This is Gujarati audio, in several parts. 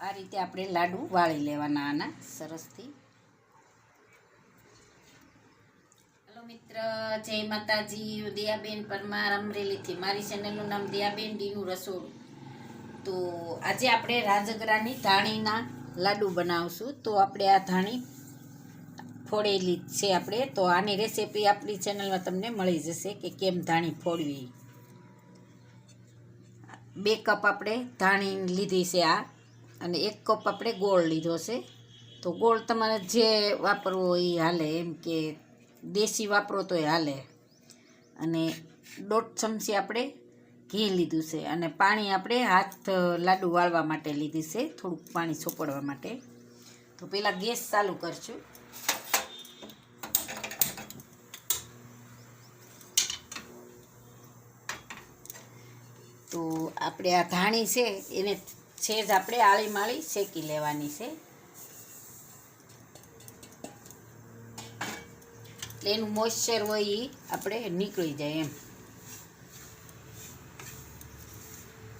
આ રીતે આપણે લાડુ વાળી લેવાના આના, સરસથી. હેલો મિત્ર, જય માતાજી. દિયાબેન પરમાર અમરેલીથી. મારી ચેનલનું નામ દિયાબેન ડીનું રસોડું. તો આજે આપણે રાજગરાની ધાણીના લાડુ બનાવશું. તો આપણે આ ધાણી ફોડેલી છે આપણે. તો આની રેસીપી આપણી ચેનલમાં તમને મળી જશે કે કેમ ધાણી ફોડવી. બે કપ આપણે ધાણી લીધી છે આ. અને એક કપ આપણે ગોળ લીધો છે. તો ગોળ તમારે જે વાપરવો એ હાલે, એમ કે દેશી વાપરો તો એ હાલે. અને દોઢ ચમચી આપણે ઘી લીધું છે અને પાણી આપણે હાથ લાડુ વાળવા માટે લીધી છે, થોડુંક પાણી ચોપડવા માટે. તો પહેલાં ગેસ ચાલુ કરશું. તો આપણે આ ધાણી છે, એને છે આપણે આળી માળી શેકી લેવાની છે. એટલે એનું મોઇશ્ચર હોય એ આપણે નીકળી જાય એમ.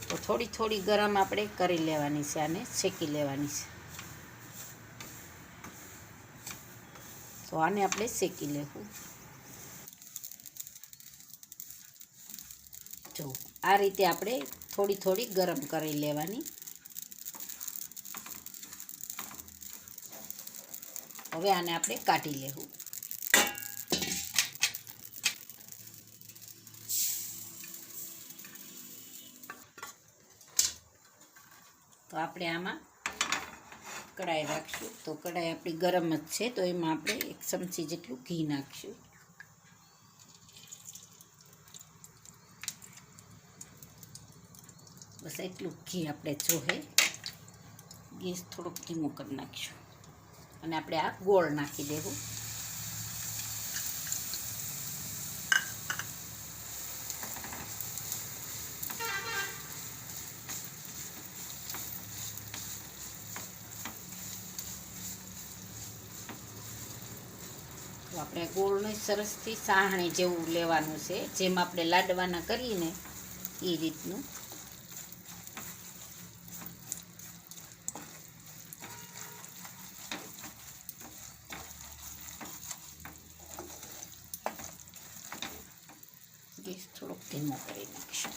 તો થોડી થોડી ગરમ આપણે કરી લેવાની છે આને શેકી લેવાની છે. તો આને આપણે શેકી લેવું. જો, આ રીતે આપણે થોડી થોડી ગરમ કરી લેવાની. હવે આને આપણે કાઢી લેવું. તો આપણે આમાં કઢાઈ રાખશું. તો કઢાઈ આપણી ગરમ જ છે, તો એમાં આપણે એક ચમચી જેટલું ઘી નાખશું. બસ એટલું ઘી આપણે જોહે. ગેસ થોડોક ધીમો કરી નાખીશું. અને આપણે આ ગોળ નાખી દેવું. તો આપણે ગોળને સરસથી સાહણી જેવું લેવાનું છે. જેમ આપણે લાડવાના કરીને એ રીતનું ગેસ થોડોક ધીમો કરી નાખીશું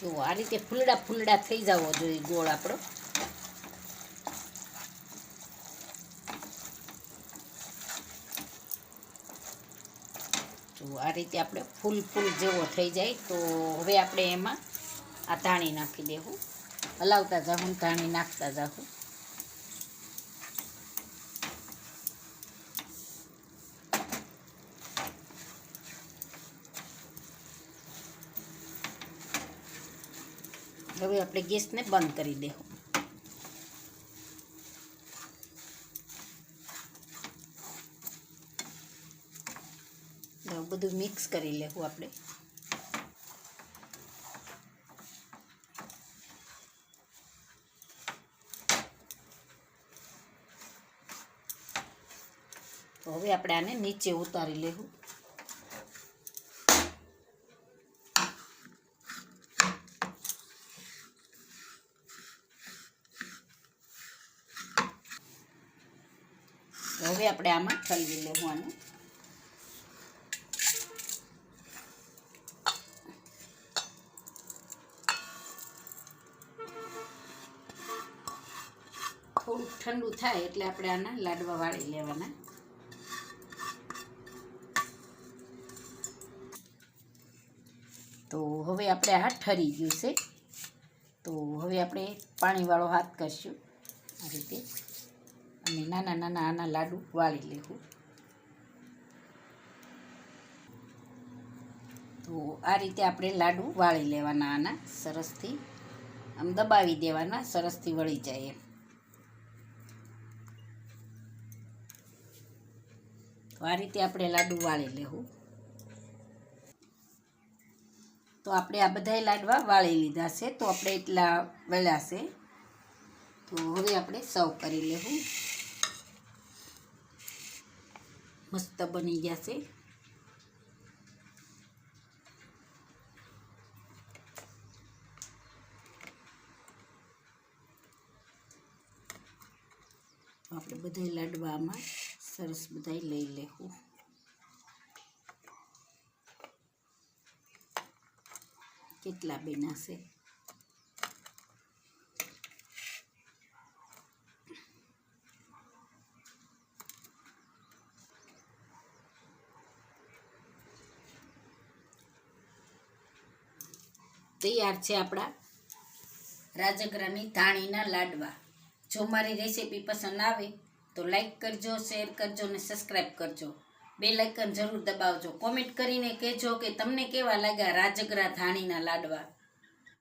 જો, આ રીતે ફૂલડા ફૂલડા થઈ જવો જોઈએ ગોળ આપણો. જો, આ રીતે આપણે ફૂલ ફૂલ જેવો થઈ જાય તો હવે આપણે એમાં આ ધાણી નાખી દેવું. હલાવતા જાઉં ધાણી નાખતા જાઉં. હવે આપણે ગેસને બંધ કરી દેવું. બધું મિક્સ કરી લેવું આપણે. તો હવે આપણે આને નીચે ઉતારી લેવું. હવે આપણે આમાં ઠલવી લેવું આને. થોડુંક ઠંડુ થાય એટલે આપણે આના લાડવા વાળી લેવાના. તો હવે આપણે આ ઠરી ગયું છે. તો હવે આપણે પાણીવાળો હાથ કરશું. આ રીતે. અને નાના નાના આના લાડુ વાળી લેવું. તો આ રીતે આપણે લાડુ વાળી લેવાના આના સરસથી. આમ દબાવી દેવાના, સરસથી વળી જાય એમ. તો આ રીતે આપણે લાડુ વાળી લેવું. તો આપણે આ બધાય લાડવા વાળી લીધા છે. તો આપણે એટલા વેળા છે. તો હવે આપણે સર્વ કરી લેવું. મસ્ત બની ગયા છે. આપણે બધા લાડવામાં સરસ બધા લઈ લેવું. કેટલા બેનાશે તૈયાર છે આપણા રાજગરાની ધાણીના લાડવા જો મારી રેસીપી પસંદ આવે તો લાઈક કરજો શેર કરજો અને સબસ્ક્રાઈબ કરજો બે લાઇકન જરૂર દબાવજો. કોમેન્ટ કરીને કહેજો કે તમને કેવા લાગ્યા રાજગરા ધાણીના લાડવા?